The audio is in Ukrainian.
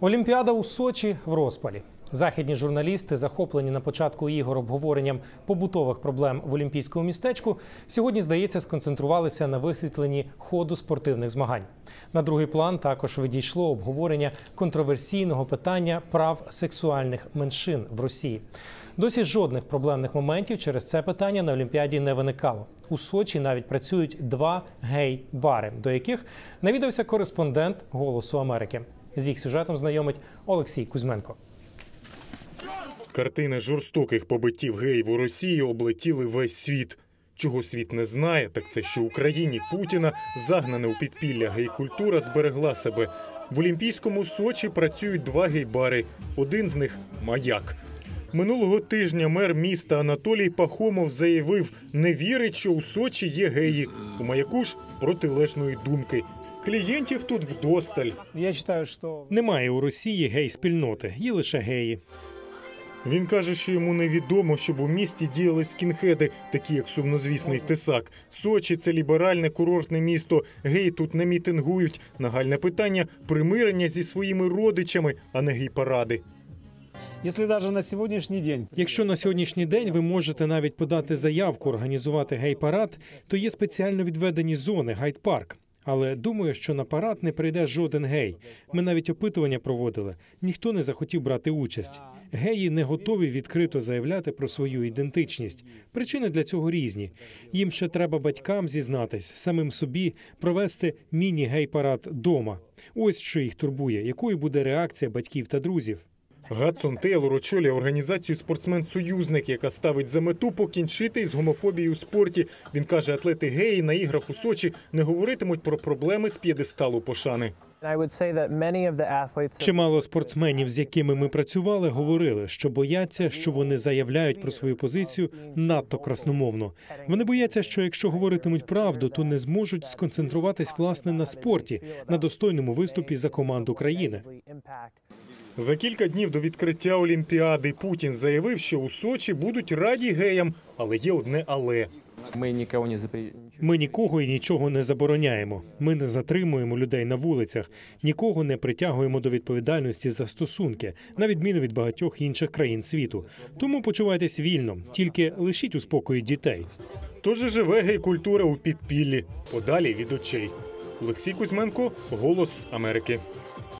Олімпіада у Сочі в розпалі. Західні журналісти, захоплені на початку ігор обговоренням побутових проблем в олімпійському містечку, сьогодні, здається, сконцентрувалися на висвітленні ходу спортивних змагань. На другий план також відійшло обговорення контроверсійного питання прав сексуальних меншин в Росії. Досі жодних проблемних моментів через це питання на Олімпіаді не виникало. У Сочі навіть працюють два гей-бари, до яких навідався кореспондент Голосу Америки. З їх сюжетом знайомить Олексій Кузьменко. Картини жорстоких побиттів геїв у Росії облетіли весь світ. Чого світ не знає, так це що Україні Путіна загнане у підпілля гей-культура зберегла себе. В Олімпійському Сочі працюють два гей-бари. Один з них маяк. Минулого тижня мер міста Анатолій Пахомов заявив, не вірить, що у Сочі є геї. У маяку ж протилежної думки. Клієнтів тут вдосталь. Я считаю, что Немає у Росії гей-спільноти, є лише геї. Він каже, що йому невідомо, щоб у місті діяли скінхеди, такі як сумнозвісний Тесак. Сочі це ліберальне курортне місто. Геї тут не мітингують. Нагальне питання примирення зі своїми родичами, а не гей-паради. Якщо на сьогоднішній день ви можете навіть подати заявку організувати гей-парад, то є спеціально відведені зони гайд-парк. Але думаю, що на парад не прийде жоден гей. Ми навіть опитування проводили. Ніхто не захотів брати участь. Геї не готові відкрито заявляти про свою ідентичність. Причини для цього різні. Їм ще треба батькам зізнатись, самим собі провести міні-гей-парад дома. Ось що їх турбує, якою буде реакція батьків та друзів. Гадсон Тейлор очолює організацію Спортсмен-союзник, яка ставить за мету покінчити із гомофобією у спорті. Він каже, атлети геї на іграх у Сочі не говоритимуть про проблеми з п'єдесталу пошани. I would say that many of the athletes Чимало спортсменів, з якими ми працювали, говорили, що бояться, що вони заявляють про свою позицію надто красномовно. Вони бояться, що якщо говоритимуть правду, то не зможуть сконцентруватись власне на спорті, на достойному виступі за команду країни. За кілька днів до відкриття Олімпіади Путін заявив, що у Сочі будуть раді геям, але є одне але. Мы никого не. Ми нікого і нічого не забороняємо. Ми не затримуємо людей на вулицях, нікого не притягуємо до відповідальності за стосунки, на відміну від багатьох інших країн світу. Тому почувайтесь вільно, тільки лишіть у спокої дітей. Тож і живе гей-культура у підпіллі, подалі від очей. Олексій Кузьменко, Голос Америки.